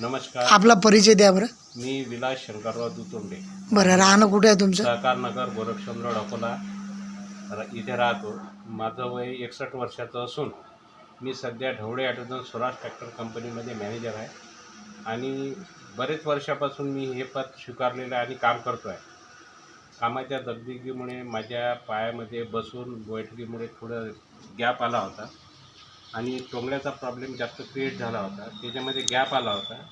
नमस्कार. आपला परिचय द्या बरं. मी विलास शंकरराव दुतोंडे. बरं राहणं कुठे आहे तुमचं? सहकार नगर गोरक्षचंद्र अकोला. इथे राहतो. माझं वय एकसष्ट वर्षाचं असून मी सध्या ढवळे ॲटोजन स्वराज ट्रॅक्टर कंपनीमध्ये मॅनेजर आहे. आणि बरेच वर्षापासून मी हे पद स्वीकारलेलं आहे आणि काम करतो आहे कामाच्या दगदगीमुळे माझ्या पायामध्ये बसून बैठकीमुळे थोडं गॅप आला होता. आणि टोंगड्याचा प्रॉब्लेम जास्त क्रिएट झाला होता. त्याच्यामध्ये गॅप आला होता.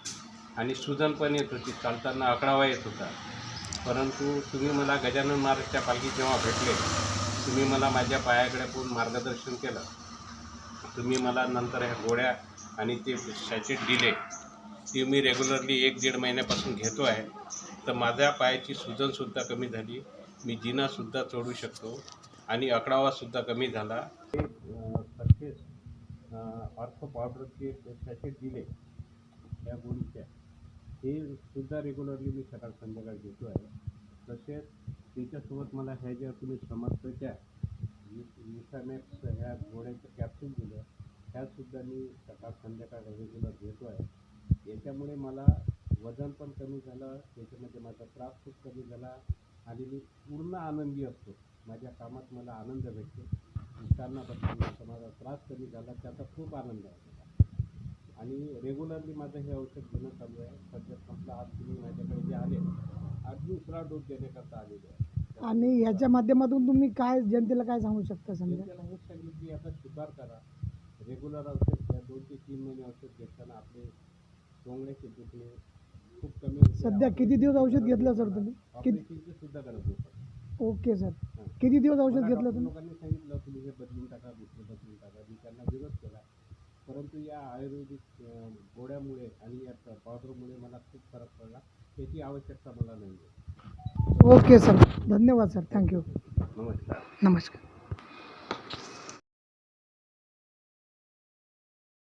आणि सुजन पण येत होती. चालताना आकडावा येत होता. परंतु तुम्ही मला गजानन महाराजच्या पालखी जेव्हा भेटले तुम्ही मला माझ्या पायाकडे पण मार्गदर्शन केलं. तुम्ही मला नंतर ह्या गोळ्या आणि ते सॅचेट दिले. ती मी रेग्युलरली एक दीड महिन्यापासून घेतो आहे. तर माझ्या पायाची सुजनसुद्धा कमी झाली. मी जिनासुद्धा चढू शकतो. आणि आकडावासुद्धा कमी झाला. सरफेस ऑर्थो पावडरचे सॅचेट दिले त्या गोळीच्या हे सुद्धा रेग्युलरली मी सकाळ संध्याकाळ घेतो आहे. तसेच त्याच्यासोबत मला ह्या ज्या तुम्ही समर्थच्या मिठामॅक्स ह्या गोळ्याच्या कॅप्सूल दिलं ह्यासुद्धा मी सकाळ संध्याकाळ रेग्युलर घेतो आहे. याच्यामुळे मला वजन पण कमी झालं त्याच्यामध्ये माझा त्रास खूप कमी झाला आणि मी पूर्ण आनंदी असतो. माझ्या कामात मला आनंद भेटतो. बसताना माझा त्रास कमी झाला त्याचा खूप आनंद आहे. आणि रेग्युलरली माझं हे औषध घेणं चालू आहे. सध्या संपला. आज तुम्ही माझ्याकडे जे आले आज दुसरा डोस देण्याकरता आलेले आहे. आणि याच्या माध्यमातून तुम्ही काय जनतेला काय सांगू शकता समजा? त्याला हेच सांगितलं की आता स्वीकार करा. रेग्युलर औषध घ्या. दोन ते तीन महिने औषध घेताना आपले टोंगण्याचे दुखणे खूप कमी होते. सध्या किती दिवस औषध घेतलं सर तुम्ही? किती ऑपरेशनची सुद्धा गरज नाही. Okay sir. किती दिवस औषध घेतलं तुम्ही? लोकांनी सांगितलं तुम्ही हे बदलून टाका दुसरं बदलून टाका. मी त्यांना विरोध केला. परंतु या आयुर्वेदिक अं, गोळ्यामुळे आणि या पावडरमुळे मला खूप फरक पडला. त्याची आवश्यकता मला नाही ओके सर. धन्यवाद सर. थँक्यू नमस्कार. नमस्कार.